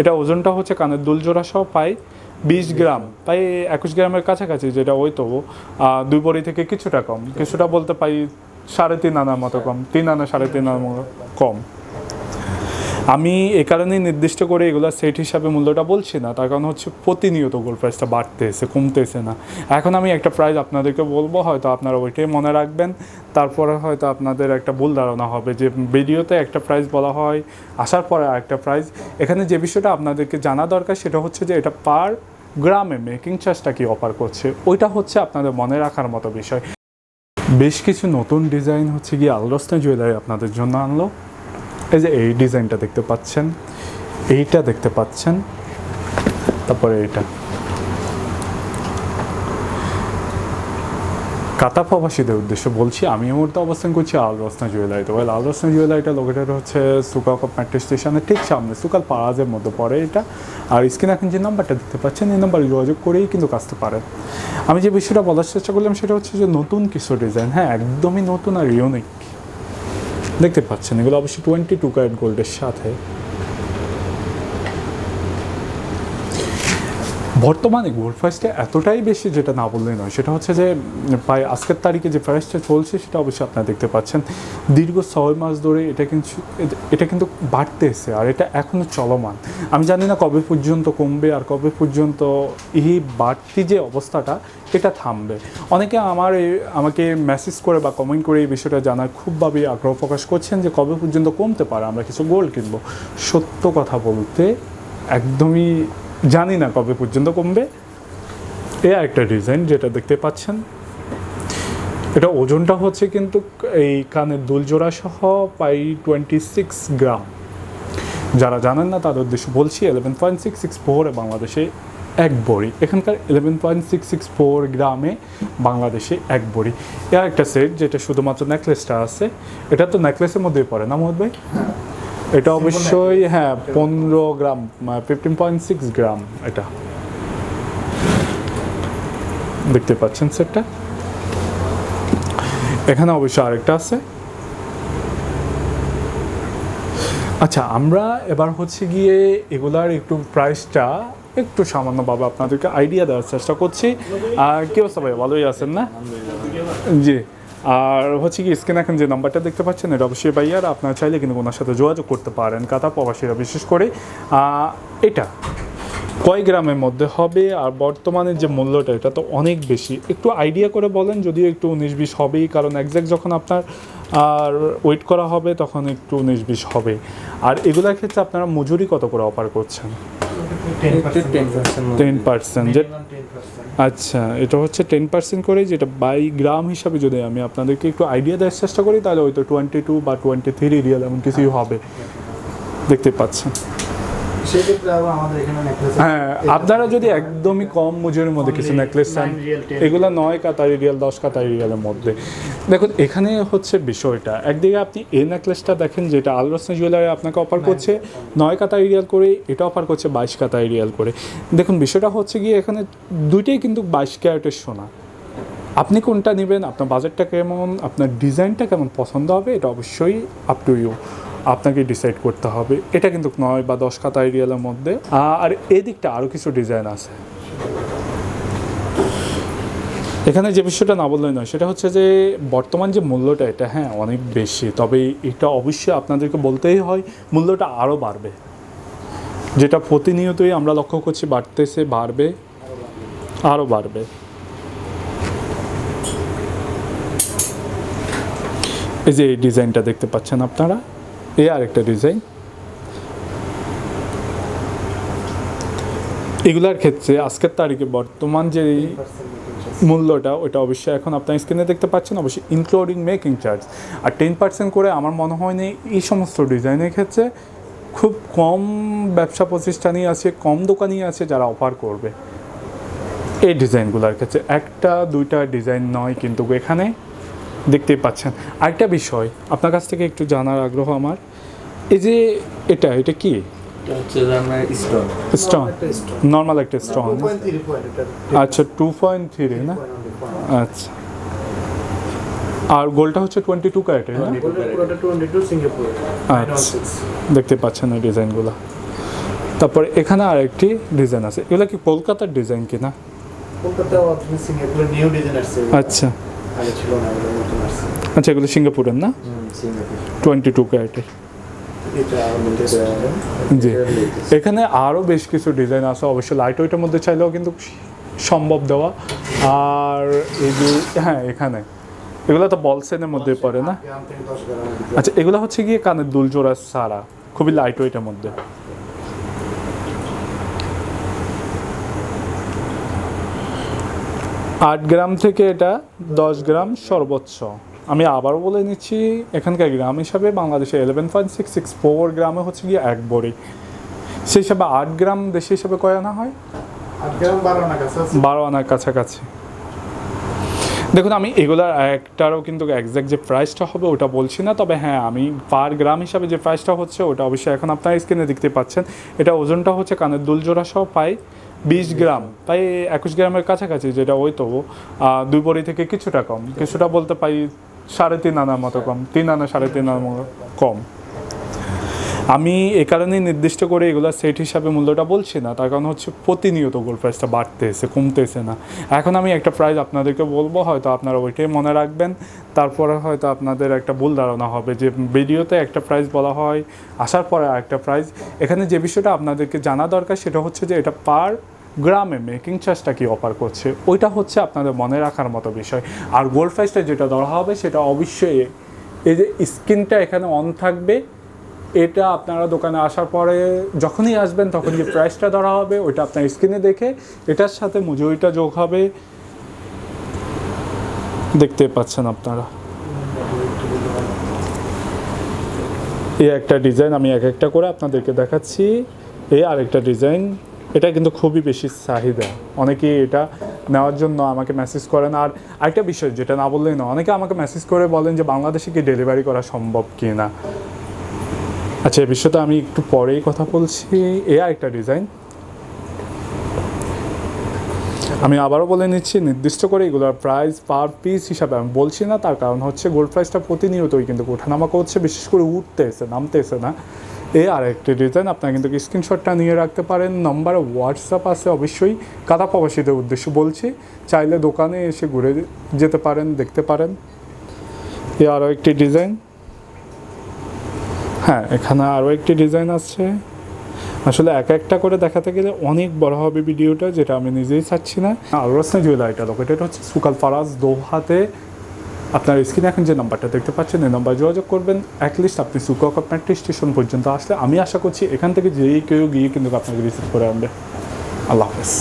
এটা ওজনটা হচ্ছে কানের দুল জোড়া সহ পাই বিশ গ্রাম। প্রায় একুশ গ্রামের কাছাকাছি যেটা ওই তো দুই বড়ি থেকে কিছুটা কম। কিছুটা বলতে পাই সাড়ে তিন আনার মতো কম। তিন আনা সাড়ে তিন আনার মতো কম। আমি এ কারণেই নির্দিষ্ট করে এগুলো সেট হিসাবে মূল্যটা বলছি না, তার কারণ হচ্ছে প্রতিনিয়ত গোল্ড প্রাইসটা বাড়তেছে, কমতেছে না। এখন আমি একটা প্রাইস আপনাদেরকে বলব, হয়তো আপনারা ওইটাই মনে রাখবেন, তারপরে হয়তো আপনাদের একটা ভুল ধারণা হবে যে ভিডিওতে একটা প্রাইস বলা হয়, আসার পরে আরেকটা প্রাইস এখানে যে বিষয়টা আপনাদেরকে জানা দরকার, সেটা হচ্ছে যে এটা পার গ্রামে মেকিং চার্জটা কি অফার করছে, ওইটা হচ্ছে আপনাদের মনে রাখার মতো বিষয়। বেশ কিছু নতুন ডিজাইন হচ্ছে গিয়ে আলরস্তা জুয়েলারি আপনাদের জন্য আনলো। এই যে এই ডিজাইনটা দেখতে পাচ্ছেন, এইটা দেখতে পাচ্ছেন, তারপরে এইটা কাতা প্রবাসীদের উদ্দেশ্যে বলছি, আমি এই মুহূর্তে অবস্থান করছি আল রসনা জুয়েলারিতে। ওই আল রসনা জুয়েলারিটা লোকেটেড হচ্ছে সুকাল মেট্রো স্টেশনের ঠিক সামনে, সুকাল পাড়াজের মধ্যে পড়ে এটা। আর স্ক্রিন এখন যে নাম্বারটা দেখতে পাচ্ছেন, এই নাম্বারে যোগাযোগ করেই কিন্তু আসতে পারেন। আমি যে বিষয়টা বলার চেষ্টা করলাম, সেটা হচ্ছে যে নতুন কিছু ডিজাইন হ্যাঁ একদমই নতুন আর ইউনিক দেখতে পাচ্ছেন এগুলো অবশ্যই টোয়েন্টি টু ক্যারেট গোল্ডের সাথে। বর্তমানে গোল্ড প্রাইসটা এতটাই বেশি যেটা না বললেই নয়। সেটা হচ্ছে যে, প্রায় আজকের তারিখে যে প্রাইসটা চলছে, সেটা অবশ্যই আপনারা দেখতে পাচ্ছেন। দীর্ঘ ছয় মাস ধরে এটা কিন্তু এটা কিন্তু বাড়তে বাড়তেছে আর এটা এখনও চলমান। আমি জানি না কবে পর্যন্ত কমবে আর কবে পর্যন্ত এই বাড়তি যে অবস্থাটা, এটা থামবে। অনেকে আমার, আমাকে মেসেজ করে বা কমেন্ট করে এই বিষয়টা জানার খুবভাবে আগ্রহ প্রকাশ করছেন যে কবে পর্যন্ত কমতে পারে, আমরা কিছু গোল্ড কিনবো। সত্য কথা বলতে একদমই জানি না কবে পর্যন্ত কমবে। এ একটা ডিজাইন যেটা দেখতে পাচ্ছেন। এটা ওজনটা হচ্ছে কিন্তু এই কানের দুল জোড়া সহ পাই টোয়েন্টি সিক্স গ্রাম। যারা জানেন না, তাদের উদ্দেশ্যে বলছি এলেভেন পয়েন্ট সিক্স সিক্স ফোরে বাংলাদেশে এক বড়ি। এখানকার eleven point six six four গ্রামে বাংলাদেশে এক বড়ি। এর একটা সেট যেটা শুধুমাত্র নেকলেসটা আছে। এটা তো নেকলেসের মধ্যেই পড়ে না, মোহাম্মদ ভাই? এটা অবশ্যই হ্যাঁ পনেরো gram fifteen point six gram এটা। দেখতে পাচ্ছেন সেটটা? এখানে অবশ্যই আরেকটা আছে। আচ্ছা আমরা এবার হচ্ছে গিয়ে এগুলার একটু প্রাইসটা একটু সামান্যভাবে আপনাদেরকে আইডিয়া দেওয়ার চেষ্টা করছি। আর কি ভাই, ভালোই আছেন না? জি। আর হচ্ছে কি স্ক্রিন এখন যে নাম্বারটা দেখতে পাচ্ছেন, এটা অবশ্যই ভাইয়ার আপনারা চাইলে কিন্তু ওনার সাথে যোগাযোগ করতে পারেন কাতা প্রবাসীরা বিশেষ করে। এটা কয় গ্রামের মধ্যে হবে, আর বর্তমানে যে মূল্যটা, এটা তো অনেক বেশি। একটু আইডিয়া করে বলেন, যদিও একটু উনিশ বিশ হবেই, কারণ একজ্যাক্ট যখন আপনার, আর ওয়েট করা হবে, তখন একটু উনিশ বিশ হবে। আর এগুলোর ক্ষেত্রে আপনারা মজুরি কত করে অফার করছেন? টেন পার্সেন্ট যে আচ্ছা এটা হচ্ছে টেন পার্সেন্ট করে যেটা বাই গ্রাম হিসাবে যদি আমি আপনাদেরকে একটু আইডিয়া দেওয়ার চেষ্টা করি তাহলে হয়তো টোয়েন্টি টু বা টোয়েন্টি থ্রি রিয়াল এমন কিছুই হবে। দেখতে পাচ্ছেন। হ্যাঁ আপনারা যদি একদমই কম মজুরির মধ্যে কিছু নেকলেস চান এগুলো নয় কাতারি রিয়াল দশ কাতারি রিয়ালের মধ্যে। দেখুন এখানে হচ্ছে বিষয়টা। একদিকে আপনি এই নেকলেসটা দেখেন যেটা আলরসনা জুয়েলারি আপনাকে অফার করছে নয় কাতারি রিয়াল করে এটা অফার করছে বাইশ কাতারি রিয়াল করে। দেখুন বিষয়টা হচ্ছে গিয়ে এখানে দুইটাই কিন্তু বাইশ ক্যারেটের সোনা। আপনি কোনটা নেবেন আপনার বাজেটটা কেমন আপনার ডিজাইনটা কেমন পছন্দ হবে এটা অবশ্যই আপ টু ইউ আপনাকে ডিসাইড করতে হবে। এটা কিন্তু নয় বা দশ খাতা আইডিয়ালের মধ্যে। আর এদিকটা আরও কিছু ডিজাইন আছে। এখানে যে বিষয়টা না বললেই নয়, সেটা হচ্ছে যে বর্তমান যে মূল্যটা এটা হ্যাঁ অনেক বেশি। তবে এটা অবশ্যই আপনাদেরকে বলতেই হয়, মূল্যটা আরও বাড়বে। যেটা প্রতিনিয়তই আমরা লক্ষ্য করছি বাড়তেছে, বাড়বে আরও বাড়বে। এই যে এই ডিজাইনটা দেখতে পাচ্ছেন আপনারা? এই আরেকটা ডিজাইন এগুলার ক্ষেত্রে আজকের তারিখে বর্তমান যে মূল্যটা, ওটা অবশ্যই এখন আপনার স্ক্রিনে দেখতে পাচ্ছেন, অবশ্যই ইনক্লুডিং মেকিং চার্জ আর টেন পার্সেন্ট করে আমার মনে হয় না এই সমস্ত ডিজাইনের ক্ষেত্রে খুব কম ব্যবসা প্রতিষ্ঠানই আছে, কম দোকানই আছে যারা অফার করবে। এই ডিজাইনগুলোর ক্ষেত্রে। একটা, দুইটা ডিজাইন নয় কিন্তু এখানে দেখতেই পাচ্ছেন। আরেকটা বিষয় আপনার কাছ থেকে একটু জানার আগ্রহ আমার। এই যে এটা এটা কি? এটা হচ্ছে স্টোন। নর্মাল একটা স্টোন 2.3 point এটা। আচ্ছা টু পয়েন্ট থ্রি না? আচ্ছা। আর গোলটা হচ্ছে টোয়েন্টি টু ক্যারেটের না পুরোটা 22 সিঙ্গাপুর আচ্ছা। দেখতে পাচ্ছেন এই ডিজাইনগুলো। তারপর এখানে আরেকটি ডিজাইন আছে। এগুলো কি কলকাতার ডিজাইন কিনা কলকাতা নিউ ডিজাইন আসছে। আচ্ছা। আগে ছিল না এগুলো নতুন আসছে। আচ্ছা এগুলো সিঙ্গাপুরের না? সিঙ্গাপুর। টোয়েন্টি টু ক্যারেটের জি। এখানে আরও বেশ কিছু ডিজাইন আছে অবশ্যই লাইট ওয়েটের মধ্যে চাইলেও কিন্তু সম্ভব দেওয়া। আর এই যে হ্যাঁ এখানে। এগুলো তো বলসেনের মধ্যে পড়ে না? আচ্ছা এগুলো হচ্ছে গিয়ে কানের দুল জোড়া সারা খুবই লাইট ওয়েটের মধ্যে। আট গ্রাম থেকে এটা দশ গ্রাম সর্বোচ্চ। আমি আবারও বলে নিচ্ছি এখানকার গ্রাম হিসাবে বাংলাদেশে eleven point six six four গ্রামে হচ্ছে গিয়ে এক বড়ি। সেই হিসাবে আট গ্রাম দেশে হিসাবে কয় আনা হয়? বারো আনার কাছাকাছি। দেখুন আমি এগুলার একটারও কিন্তু একজ্যাক্ট যে প্রাইসটা হবে ওটা বলছি না তবে হ্যাঁ আমি পার গ্রাম হিসাবে যে প্রাইসটা হচ্ছে ওটা অবশ্যই এখন আপনার স্ক্রিনে দেখতে পাচ্ছেন। এটা ওজনটা হচ্ছে কানের দুল জোড়া সহ পাই বিশ গ্রাম। তাই একুশ গ্রামের কাছাকাছি যেটা ওই তো। দুই বড়ি থেকে কিছুটা কম। কিছুটা বলতে পাই সাড়ে তিন আনার মতো কম। তিন আনা, সাড়ে তিন আনার মতো কম। আমি এ কারণেই নির্দিষ্ট করে এগুলো সেট হিসাবে মূল্যটা বলছি না। তার কারণ হচ্ছে প্রতিনিয়ত গোল্ড প্রাইসটা বাড়তেছে, কমতেছে না। এখন আমি একটা প্রাইস আপনাদেরকে বলব, হয়তো আপনারা ওইটাই মনে রাখবেন। তারপরে হয়তো আপনাদের একটা ভুল ধারণা হবে যে ভিডিওতে একটা প্রাইস বলা হয়, আসার পরে আরেকটা প্রাইস এখানে যে বিষয়টা আপনাদেরকে জানা দরকার সেটা হচ্ছে যে এটা পার গ্রামে মেকিং চার্জটা কি অফার করছে, ওইটা হচ্ছে আপনাদের মনে রাখার মতো বিষয়। আর গোল্ড প্রাইসটা যেটা ধরা হবে, সেটা অবশ্যই এই যে স্ক্রিনটা এখানে অন থাকবে, এটা আপনারা দোকানে আসার পরে যখনই আসবেন তখন যে প্রাইসটা ধরা হবে, ওইটা আপনার স্ক্রিনে দেখে, এটার সাথে মজুরিটা যোগ হবে। দেখতে পাচ্ছেন আপনারা। এই একটা ডিজাইন আমি এক একটা করে আপনাদেরকে দেখাচ্ছি। এই আরেকটা ডিজাইন এটা কিন্তু খুবই বেশি চাহিদা। অনেকেই এটা নেওয়ার জন্য আমাকে মেসেজ করেন। আর আরেকটা বিষয় যেটা না বললেই না অনেকে আমাকে মেসেজ করে বলেন যে বাংলাদেশে কি ডেলিভারি করা সম্ভব কি না আচ্ছা এ বিষয়টা আমি একটু পরেই কথা বলছি। এ আরেকটা ডিজাইন আমি আবারও বলে নিচ্ছি, নির্দিষ্ট করে এগুলোর প্রাইস পার পিস হিসাবে আমি বলছি না। তার কারণ হচ্ছে গোল্ড প্রাইসটা প্রতিনিয়তই কিন্তু ওঠানামা করছে। বিশেষ করে উঠতেছে, নামতেছে না। এ আর একটি ডিজাইন আপনারা কিন্তু স্ক্রিনশটটা নিয়ে রাখতে পারেন। নম্বরে হোয়াটসঅ্যাপ আছে অবশ্যই। কাদা প্রবাসীদের উদ্দেশ্যে বলছি। চাইলে দোকানে এসে ঘুরে যেতে পারেন, দেখতে পারেন। এ আরও একটি ডিজাইন হ্যাঁ এখানে আরও একটি ডিজাইন আছে। আসলে এক একটা করে দেখাতে গেলে অনেক বড় হবে ভিডিওটা যেটা আমি নিজেই চাচ্ছি না। আলরসনা জুয়েলারিটা লোকেটেড হচ্ছে সুকাল ফারাজ দোহাতে। আপনার স্ক্রিনে এখন যে নাম্বারটা দেখতে পাচ্ছেন, এই নাম্বার যোগাযোগ করবেন। অ্যাটলিস্ট আপনি সুকক মেট্রো স্টেশন পর্যন্ত আসলে। আমি আশা করছি এখান থেকে যেই কেউ গিয়ে কিন্তু আপনাকে রিসিভ করে আনবে। আল্লাহ হাফেজ।